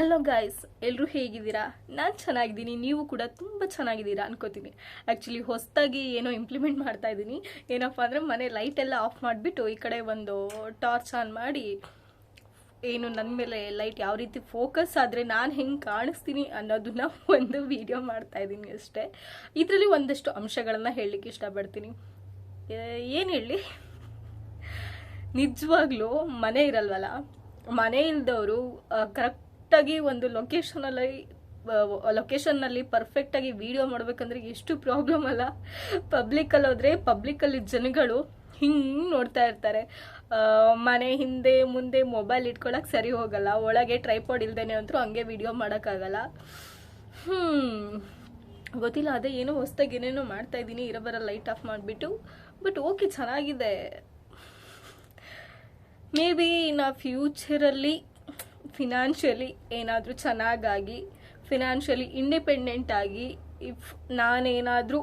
Hello guys ಎಲ್ಲರೂ ಹೇಗಿದ್ದೀರಾ? ನಾನು ಚೆನ್ನಾಗಿದ್ದೀನಿ. ನೀವು ಕೂಡ ತುಂಬ ಚೆನ್ನಾಗಿದ್ದೀರಾ ಅನ್ಕೋತೀನಿ. ಆ್ಯಕ್ಚುಲಿ ಹೊಸದಾಗಿ ಏನೋ ಇಂಪ್ಲಿಮೆಂಟ್ ಮಾಡ್ತಾ ಇದ್ದೀನಿ. ಏನಪ್ಪ ಅಂದರೆ ಮನೆ ಲೈಟೆಲ್ಲ ಆಫ್ ಮಾಡಿಬಿಟ್ಟು ಈ ಕಡೆ ಒಂದು ಟಾರ್ಚ್ ಆನ್ ಮಾಡಿ, ಏನು ನನ್ನ ಮೇಲೆ ಲೈಟ್ ಯಾವ ರೀತಿ ಫೋಕಸ್ ಆದರೆ ನಾನು ಹೆಂಗೆ ಕಾಣಿಸ್ತೀನಿ ಅನ್ನೋದನ್ನ ಒಂದು ವಿಡಿಯೋ ಮಾಡ್ತಾ ಇದ್ದೀನಿ ಅಷ್ಟೇ. ಇದರಲ್ಲಿ ಒಂದಷ್ಟು ಅಂಶಗಳನ್ನು ಹೇಳಲಿಕ್ಕೆ ಇಷ್ಟಪಡ್ತೀನಿ. ಏನು ಹೇಳಿ? ನಿಜವಾಗ್ಲೂ ಮನೆ ಇರಲ್ವಲ್ಲ? ಮನೆ ಇಲ್ದವರು ಕರೆಕ್ಟಾಗಿ ಒಂದು ಲೊಕೇಶನಲ್ಲಿ ಲೊಕೇಶನ್ನಲ್ಲಿ ಪರ್ಫೆಕ್ಟಾಗಿ ವಿಡಿಯೋ ಮಾಡಬೇಕಂದ್ರೆ ಎಷ್ಟು ಪ್ರಾಬ್ಲಮ್ ಅಲ್ಲ. ಪಬ್ಲಿಕಲ್ಲಿ ಹೋದರೆ ಪಬ್ಲಿಕಲ್ಲಿ ಜನಗಳು ಹಿಂಗೆ ನೋಡ್ತಾ ಇರ್ತಾರೆ. ಮನೆ ಹಿಂದೆ ಮುಂದೆ ಮೊಬೈಲ್ ಇಟ್ಕೊಳಕ್ಕೆ ಸರಿ ಹೋಗಲ್ಲ. ಒಳಗೆ ಟ್ರೈಪಾಡ್ ಇಲ್ದೇನೆ ಅಂತೂ ಹಂಗೆ ವಿಡಿಯೋ ಮಾಡೋಕ್ಕಾಗಲ್ಲ. ಹ್ಞೂ ಗೊತ್ತಿಲ್ಲ, ಅದೇ ಏನೋ ಹೊಸ್ದಾಗಿ ಏನೇನೋ ಮಾಡ್ತಾ ಇದ್ದೀನಿ ಇರೋಬರ ಲೈಟ್ ಆಫ್ ಮಾಡಿಬಿಟ್ಟು. ಬಟ್ ಓಕೆ ಚೆನ್ನಾಗಿದೆ. ಮೇ ಬಿ ಇನ್ನು ಫ್ಯೂಚರಲ್ಲಿ ಫಿನಾನ್ಷಿಯಲಿ ಏನಾದರೂ ಚೆನ್ನಾಗಾಗಿ ಫಿನಾನ್ಷಿಯಲಿ ಇಂಡಿಪೆಂಡೆಂಟ್ ಆಗಿ ಇಫ್ ನಾನೇನಾದರೂ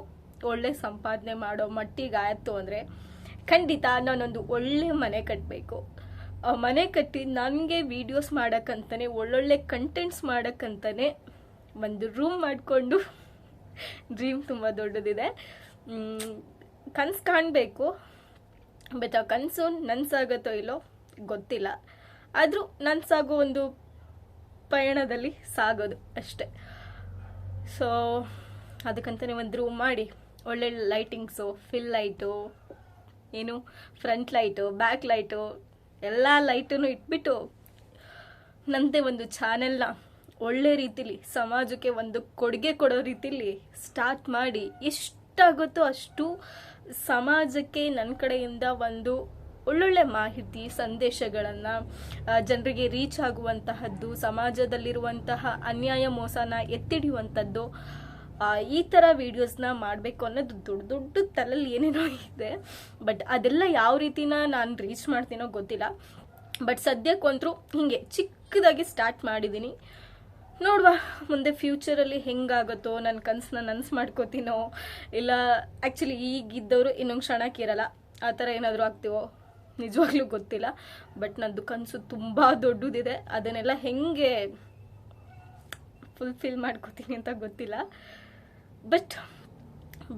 ಒಳ್ಳೆ ಸಂಪಾದನೆ ಮಾಡೋ ಮಟ್ಟಿಗೆ ಆಯಿತು ಅಂದರೆ, ಖಂಡಿತ ನಾನೊಂದು ಒಳ್ಳೆ ಮನೆ ಕಟ್ಟಬೇಕು ಮನೆ ಕಟ್ಟಿ ನನಗೆ ವೀಡಿಯೋಸ್ ಮಾಡೋಕ್ಕಂತಲೇ ಒಳ್ಳೊಳ್ಳೆ ಕಂಟೆಂಟ್ಸ್ ಮಾಡೋಕ್ಕಂತಲೇ ಒಂದು ರೂಮ್ ಮಾಡಿಕೊಂಡು ಡ್ರೀಮ್ ತುಂಬ ದೊಡ್ಡದಿದೆ. ಕನಸು ಕಾಣಬೇಕು. ಬಟ್ ಆ ಕನಸು ನನ್ಸಾಗತ್ತೋ ಇಲ್ಲೋ ಗೊತ್ತಿಲ್ಲ. ಆದರೂ ನನ್ಸಾಗೋ ಒಂದು ಪಯಣದಲ್ಲಿ ಸಾಗೋದು ಅಷ್ಟೆ. ಸೊ ಅದಕ್ಕಂತಲೇ ಒಂದು ರೂಮ್ ಮಾಡಿ, ಒಳ್ಳೆ ಲೈಟಿಂಗ್ಸು ಫಿಲ್ ಲೈಟು ಏನು ಫ್ರಂಟ್ ಲೈಟು ಬ್ಯಾಕ್ ಲೈಟು ಎಲ್ಲ ಲೈಟನ್ನು ಇಟ್ಬಿಟ್ಟು ನಂದೇ ಒಂದು ಚಾನೆಲ್ನ ಒಳ್ಳೆ ರೀತಿಲಿ, ಸಮಾಜಕ್ಕೆ ಒಂದು ಕೊಡುಗೆ ಕೊಡೋ ರೀತಿಲಿ ಸ್ಟಾರ್ಟ್ ಮಾಡಿ, ಎಷ್ಟಾಗುತ್ತೋ ಅಷ್ಟು ಸಮಾಜಕ್ಕೆ ನನ್ನ ಕಡೆಯಿಂದ ಒಂದು ಒಳ್ಳೊಳ್ಳೆ ಮಾಹಿತಿ, ಸಂದೇಶಗಳನ್ನು ಜನರಿಗೆ ರೀಚ್ ಆಗುವಂತಹದ್ದು, ಸಮಾಜದಲ್ಲಿರುವಂತಹ ಅನ್ಯಾಯ ಮೋಸನ ಎತ್ತಿಡಿಯುವಂಥದ್ದು ಈ ಥರ ವೀಡಿಯೋಸ್ನ ಮಾಡಬೇಕು ಅನ್ನೋದು ದೊಡ್ಡ ದೊಡ್ಡ ತಲೆಯಲ್ಲಿ ಏನೇನೋ ಇದೆ. ಬಟ್ ಅದೆಲ್ಲ ಯಾವ ರೀತಿನ ನಾನು ರೀಚ್ ಮಾಡ್ತೀನೋ ಗೊತ್ತಿಲ್ಲ. ಬಟ್ ಸದ್ಯಕ್ಕಂತರೂ ಹೀಗೆ ಚಿಕ್ಕದಾಗಿ ಸ್ಟಾರ್ಟ್ ಮಾಡಿದ್ದೀನಿ ನೋಡುವ, ಮುಂದೆ ಫ್ಯೂಚರಲ್ಲಿ ಹೆಂಗಾಗುತ್ತೋ ನನ್ನ ಕನಸನ್ನ ನನಸು ಮಾಡ್ಕೋತೀನೋ, ಇಲ್ಲ ಆ್ಯಕ್ಚುಲಿ ಈಗಿದ್ದವರು ಇನ್ನೊಂದು ಕ್ಷಣಕ್ಕಿರಲ್ಲ ಆ ಥರ ಏನಾದರೂ ಆಗ್ತೀವೋ? ನಿಜವಾಗ್ಲೂ ಗೊತ್ತಿಲ್ಲ. ಬಟ್ ನಂದು ಕನಸು ತುಂಬ ದೊಡ್ಡದಿದೆ. ಅದನ್ನೆಲ್ಲ ಹೆಂಗೆ ಫುಲ್ಫಿಲ್ ಮಾಡ್ಕೋತೀನಿ ಅಂತ ಗೊತ್ತಿಲ್ಲ. ಬಟ್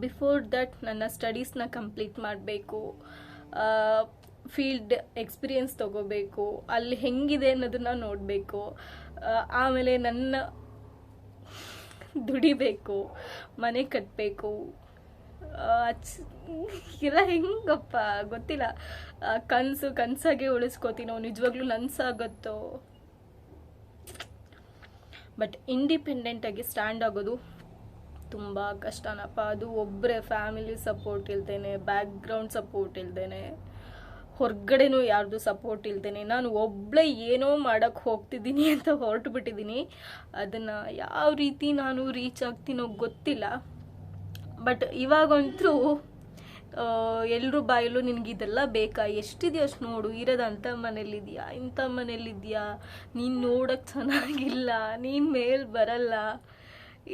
ಬಿಫೋರ್ ದಟ್ ನನ್ನ ಸ್ಟಡೀಸ್ನ ಕಂಪ್ಲೀಟ್ ಮಾಡಬೇಕು. ಫೀಲ್ಡ್ ಎಕ್ಸ್ಪೀರಿಯನ್ಸ್ ತಗೋಬೇಕು. ಅಲ್ಲಿ ಹೆಂಗಿದೆ ಅನ್ನೋದನ್ನ ನೋಡಬೇಕು. ಆಮೇಲೆ ನನ್ನ ದುಡಿಬೇಕು. ಮನೆ ಕಟ್ಟಬೇಕು ಎಲ್ಲ ಹೆಂಗಪ್ಪ? ಗೊತ್ತಿಲ್ಲ. ಕನಸು ಕನಸಾಗೆ ಉಳಿಸ್ಕೋತೀನೋ. ನಿಜವಾಗ್ಲೂ ನನ್ಸಾಗತ್ತೋ? ಬಟ್ ಇಂಡಿಪೆಂಡೆಂಟಾಗಿ ಸ್ಟ್ಯಾಂಡ್ ಆಗೋದು ತುಂಬ ಕಷ್ಟನಪ್ಪ. ಅದು ಒಬ್ಬರೇ ಫ್ಯಾಮಿಲಿ ಸಪೋರ್ಟ್ ಇಲ್ದೇನೆ ಬ್ಯಾಕ್ಗ್ರೌಂಡ್ ಸಪೋರ್ಟ್ ಇಲ್ದೇನೆ, ಹೊರಗಡೆನೂ ಯಾರ್ದು ಸಪೋರ್ಟ್ ಇಲ್ದೇನೆ. ನಾನು ಒಬ್ಬಳೇ ಏನೋ ಮಾಡೋಕ್ಕೆ ಹೋಗ್ತಿದ್ದೀನಿ ಅಂತ ಹೊರಟು ಬಿಟ್ಟಿದ್ದೀನಿ ಅದನ್ನು ಯಾವ ರೀತಿ ನಾನು ರೀಚ್ ಆಗ್ತೀನೋ ಗೊತ್ತಿಲ್ಲ. ಬಟ್ ಇವಾಗಂತೂ ಎಲ್ಲರೂ ಬಾಯಲ್ಲೂ ನಿನಗೆ ಇದೆಲ್ಲ ಬೇಕಾ? ಎಷ್ಟಿದೆಯೋ ಅಷ್ಟು ನೋಡು ಇರೋದಂಥ ಮನೇಲಿದೆಯಾ? ಇಂಥ ಮನೇಲಿದೆಯಾ? ನೀನು ನೋಡೋಕ್ಕೆ ಚೆನ್ನಾಗಿಲ್ಲ, ನೀನು ಮೇಲೆ ಬರಲ್ಲ.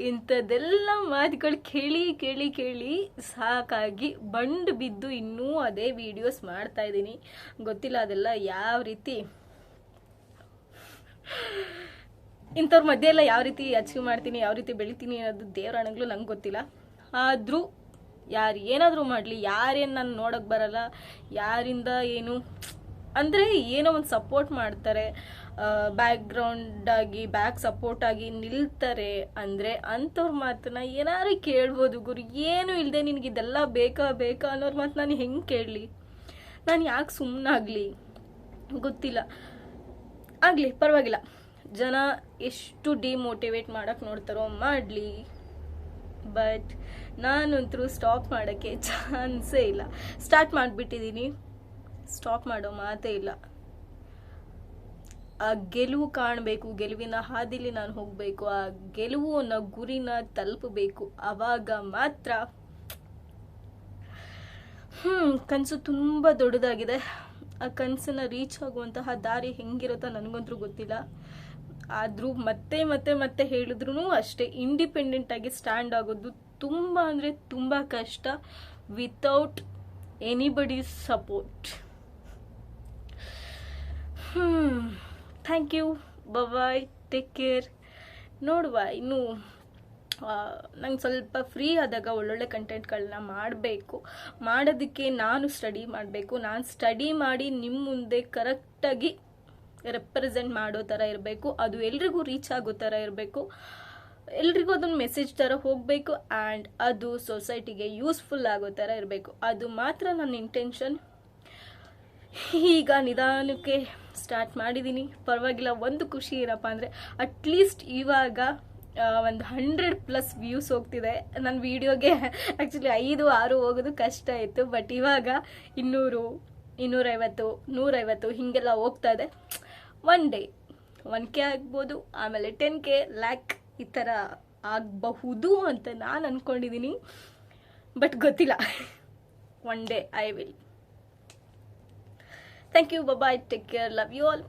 ಇಂಥದ್ದೆಲ್ಲ ಮಾತುಗಳು ಕೇಳಿ ಕೇಳಿ ಕೇಳಿ ಸಾಕಾಗಿ ಬಂಡು ಬಿದ್ದು ಇನ್ನೂ ಅದೇ ವಿಡಿಯೋಸ್ ಮಾಡ್ತಾ ಇದ್ದೀನಿ. ಗೊತ್ತಿಲ್ಲ ಅದೆಲ್ಲ ಯಾವ ರೀತಿ. ಇಂಥವ್ರ ಮಧ್ಯೆಲ್ಲ ಯಾವ ರೀತಿ ಅಚೀವ್ ಮಾಡ್ತೀನಿ, ಯಾವ ರೀತಿ ಬೆಳಿತೀನಿ ಅನ್ನೋದು ದೇವರಾಣಗಳು ನಂಗೆ ಗೊತ್ತಿಲ್ಲ. ಆದರೂ ಯಾರು ಏನಾದರೂ ಮಾಡಲಿ, ಯಾರೇನು ನಾನು ನೋಡೋಕ್ಕೆ ಬರಲ್ಲ, ಯಾರಿಂದ ಏನು, ಅಂದರೆ ಏನೋ ಒಂದು ಸಪೋರ್ಟ್ ಮಾಡ್ತಾರೆ. ಬ್ಯಾಕ್ಗ್ರೌಂಡ್ ಆಗಿ ಬ್ಯಾಕ್ ಸಪೋರ್ಟ್ ಆಗಿ ನಿಲ್ತಾರೆ. ಅಂದರೆ ಅಂಥವ್ರ ಮಾತನ್ನ ಏನಾರು ಕೇಳ್ಬೋದು ಗುರು. ಏನು ಇಲ್ಲದೆ ನಿನಗೆ ಇದೆಲ್ಲ ಬೇಕಾ ಬೇಕಾ ಅನ್ನೋರ ಮಾತು ನಾನು ಹೆಂಗೆ ಕೇಳಲಿ? ನಾನು ಯಾಕೆ ಸುಮ್ಮನಾಗಲಿ ಗೊತ್ತಿಲ್ಲ. ಆಗಲಿ, ಪರವಾಗಿಲ್ಲ. ಜನ ಎಷ್ಟು ಡಿಮೋಟಿವೇಟ್ ಮಾಡೋಕ್ಕೆ ನೋಡ್ತಾರೋ ಮಾಡಲಿ. ಬಟ್ ನಾನಂತರೂ ಸ್ಟಾಪ್ ಮಾಡೋಕ್ಕೆ ಚಾನ್ಸೇ ಇಲ್ಲ. ಸ್ಟಾರ್ಟ್ ಮಾಡಿಬಿಟ್ಟಿದ್ದೀನಿ ಸ್ಟಾಪ್ ಮಾಡೋ ಮಾತೇ ಇಲ್ಲ. ಆ ಗೆಲುವು ಕಾಣಬೇಕು, ಗೆಲುವಿನ ಹಾದಿಲಿ ನಾನು ಹೋಗಬೇಕು, ಆ ಗೆಲುವು ಅನ್ನೋ ಗುರಿನ ತಲುಪಬೇಕು ಆವಾಗ ಮಾತ್ರ. ಹ್ಮ್, ಕನಸು ತುಂಬ ದೊಡ್ಡದಾಗಿದೆ. ಆ ಕನಸನ್ನ ರೀಚ್ ಆಗುವಂತಹ ದಾರಿ ಹೆಂಗಿರುತ್ತೋ ನನಗಂತೂ ಗೊತ್ತಿಲ್ಲ. ಆದರೂ ಮತ್ತೆ ಮತ್ತೆ ಮತ್ತೆ ಹೇಳಿದ್ರು ಅಷ್ಟೇ ಇಂಡಿಪೆಂಡೆಂಟ್ ಆಗಿ ಸ್ಟ್ಯಾಂಡ್ ಆಗೋದು ತುಂಬ ಅಂದರೆ ತುಂಬ ಕಷ್ಟ without anybody support thank you bye take care ನೋಡುವ, ಇನ್ನು ನಂಗೆ ಸ್ವಲ್ಪ ಫ್ರೀ ಆದಾಗ ಒಳ್ಳೊಳ್ಳೆ ಕಂಟೆಂಟ್ಗಳನ್ನ ಮಾಡಬೇಕು. ಮಾಡೋದಕ್ಕೆ ನಾನು ಸ್ಟಡಿ ಮಾಡಬೇಕು. ನಾನು ಸ್ಟಡಿ ಮಾಡಿ ನಿಮ್ಮ ಮುಂದೆ ಕರೆಕ್ಟಾಗಿ ರೆಪ್ರೆಸೆಂಟ್ ಮಾಡೋ ಥರ ಇರಬೇಕು, ಅದು ಎಲ್ರಿಗೂ ರೀಚ್ ಆಗೋ ಥರ ಇರಬೇಕು. ಎಲ್ರಿಗೂ ಅದೊಂದು ಮೆಸೇಜ್ ಥರ ಹೋಗಬೇಕು ಆ್ಯಂಡ್ ಅದು ಸೊಸೈಟಿಗೆ ಯೂಸ್ಫುಲ್ ಆಗೋ ಥರ ಇರಬೇಕು. ಅದು ಮಾತ್ರ ನನ್ನ ಇಂಟೆನ್ಷನ್ ಈಗ ನಿಧಾನಕ್ಕೆ ಸ್ಟಾರ್ಟ್ ಮಾಡಿದ್ದೀನಿ ಪರವಾಗಿಲ್ಲ, ಒಂದು ಖುಷಿ ಏನಪ್ಪ ಅಂದರೆ ಅಟ್ಲೀಸ್ಟ್ ಇವಾಗ ಒಂದು ಹಂಡ್ರೆಡ್ ಪ್ಲಸ್ ವ್ಯೂಸ್ ಹೋಗ್ತಿದೆ. ನನ್ನ ವೀಡಿಯೋಗೆ ಆ್ಯಕ್ಚುಲಿ ಐದು, ಆರು ಹೋಗೋದು ಕಷ್ಟ ಇತ್ತು ಬಟ್ ಇವಾಗ ಇನ್ನೂರು, ಇನ್ನೂರೈವತ್ತು, ನೂರೈವತ್ತು ಹೀಗೆಲ್ಲ ಹೋಗ್ತಾ ಇದೆ. ಒನ್ ಡೇ ಒನ್ ಕೆ ಆಗ್ಬೋದು, ಆಮೇಲೆ ಟೆನ್ ಕೆ ಲ್ಯಾಕ್ ಈ ಥರ ಆಗಬಹುದು ಅಂತ ನಾನು ಅಂದ್ಕೊಂಡಿದ್ದೀನಿ ಬಟ್ ಗೊತ್ತಿಲ್ಲ. One day I will thank you I take care love you all.